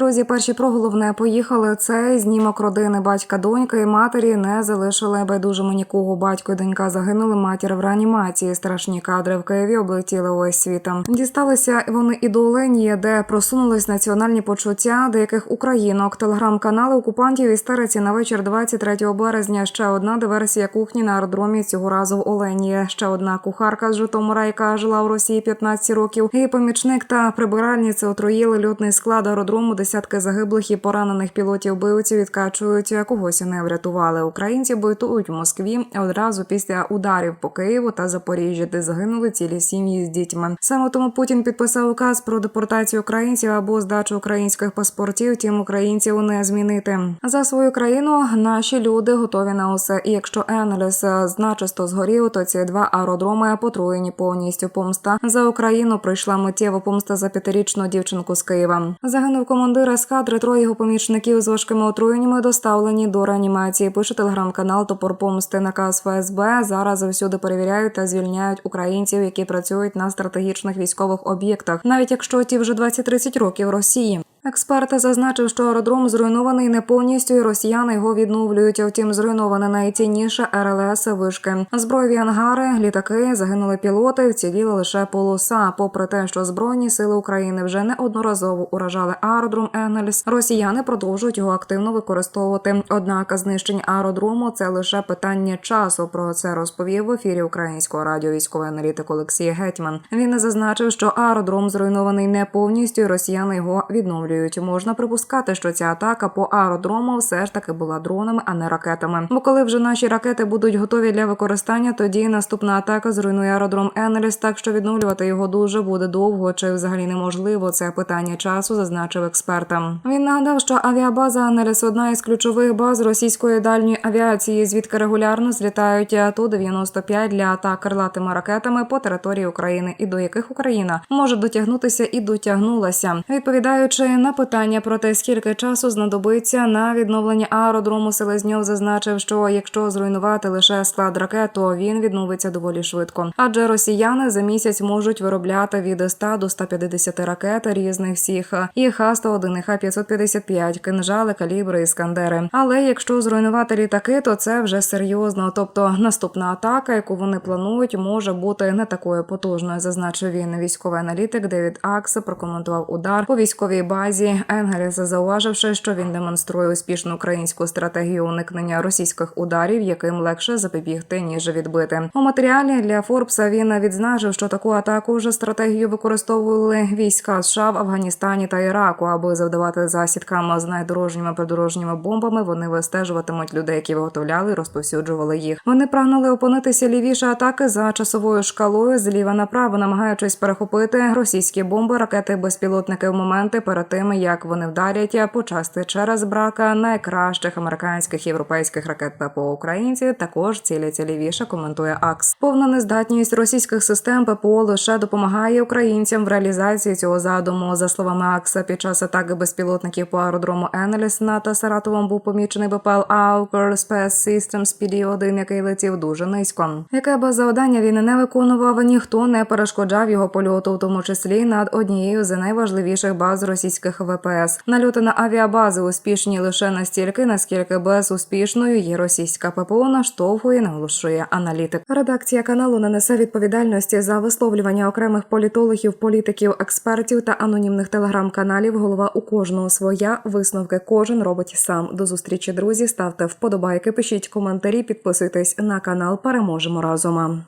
Друзі, перші про головне поїхали. Цей знімок родини батька, доньки і матері не залишили байдужими нікого. Батько і донька загинули. Матір в реанімації. Страшні кадри в Києві облетіли увесь світом. Дісталися вони і до Оленії, де просунулись національні почуття деяких українок. Телеграм-канали окупантів істериці на вечір 23 березня. Ще одна диверсія кухні на аеродромі цього разу в Оленії. Ще одна кухарка з Житомира, яка жила у Росії 15 років. Її помічник та прибиральниці отруїли льотний склад аеродрому. Десятки загиблих і поранених пілотів бивців відкачують когось не врятували. Українці бойтують в Москві одразу після ударів по Києву та Запоріжжі, де загинули цілі сім'ї з дітьми. Саме тому Путін підписав указ про депортацію українців або здачу українських паспортів. Тім українців не змінити за свою країну. Наші люди готові на усе. І якщо Енелес значисто згорів, то ці два аеродроми потруєні повністю. Помста за Україну прийшла миттєва помста за п'ятирічну дівчинку з Києва. Загинув командир ескадри, троє його помічників з важкими отруєннями доставлені до реанімації. Пише телеграм-канал Топор Помсти. Наказ ФСБ зараз всюди перевіряють та звільняють українців, які працюють на стратегічних військових об'єктах, навіть якщо ті вже 20-30 років Росії. Експерт зазначив, що аеродром зруйнований не повністю, і росіяни його відновлюють. Втім, зруйноване найцінніше РЛС вишки. Збройові ангари, літаки, загинули пілоти, вціліла лише полоса. Попри те, що збройні сили України вже неодноразово уражали аеродром Енгельс, росіяни продовжують його активно використовувати. Однак знищення аеродрому це лише питання часу. Про це розповів в ефірі українського радіо військовий аналітик Олексій Гетьман. Він зазначив, що аеродром зруйнований не повністю, і росіяни його відновлюють. Можна припускати, що ця атака по аеродрому все ж таки була дронами, а не ракетами. Бо коли вже наші ракети будуть готові для використання, тоді наступна атака зруйнує аеродром Енеліс, так що відновлювати його дуже буде довго чи взагалі неможливо. Це питання часу, зазначив експерта. Він нагадав, що авіабаза Енеліс одна із ключових баз російської дальньої авіації, звідки регулярно злітають ту 95 для атак крилатими ракетами по території України, і до яких Україна може дотягнутися і дотягнулася, відповідаючи на питання про те, скільки часу знадобиться на відновлення аеродрому, Селезньов зазначив, що якщо зруйнувати лише склад ракет, то він відновиться доволі швидко. Адже росіяни за місяць можуть виробляти від 100 до 150 ракет різних всіх і Х-101, і Х-555, кинжали, калібри, іскандери. Але якщо зруйнувати літаки, то це вже серйозно. Тобто наступна атака, яку вони планують, може бути не такою потужною, зазначив він. Військовий аналітик Девід Акс прокоментував удар по військовій базі Енгеліс, зауваживши, що він демонструє успішну українську стратегію уникнення російських ударів, яким легше запобігти ніж відбити. У матеріалі для Форбса він відзначив, що таку атаку вже стратегію використовували війська США в Афганістані та Іраку, аби завдавати засідкам з найдорожніми придорожніми бомбами. Вони вистежуватимуть людей, які виготовляли розповсюджували їх. Вони прагнули опинитися лівіше атаки за часовою шкалою зліва направо, намагаючись перехопити російські бомби, ракети, безпілотники в моменти перед тим, як вони вдарять почасти через брака найкращих американських європейських ракет ППО українці. Також ціляться лівіше. Коментує АКС. Повна нездатність російських систем ППО лише допомагає українцям в реалізації цього задуму. За словами АКСа, під час атаки безпілотників по аеродрому Енеліс над Саратовом був помічений БПЛ Аукер Space Systems PD-1, який летів дуже низько. Яке б завдання він не виконував, ніхто не перешкоджав його польоту, в тому числі над однією з найважливіших баз російських ВПС. Нальоти на авіабази успішні лише настільки, наскільки безуспішною є російська ППО наштовхує, наголошує аналітик. Редакція каналу не несе відповідальності за висловлювання окремих політологів, політиків, експертів та анонімних телеграм-каналів. Голова у кожного своя висновки кожен робить сам. До зустрічі, друзі. Ставте вподобайки, пишіть коментарі, підписуйтесь на канал. Переможемо разом.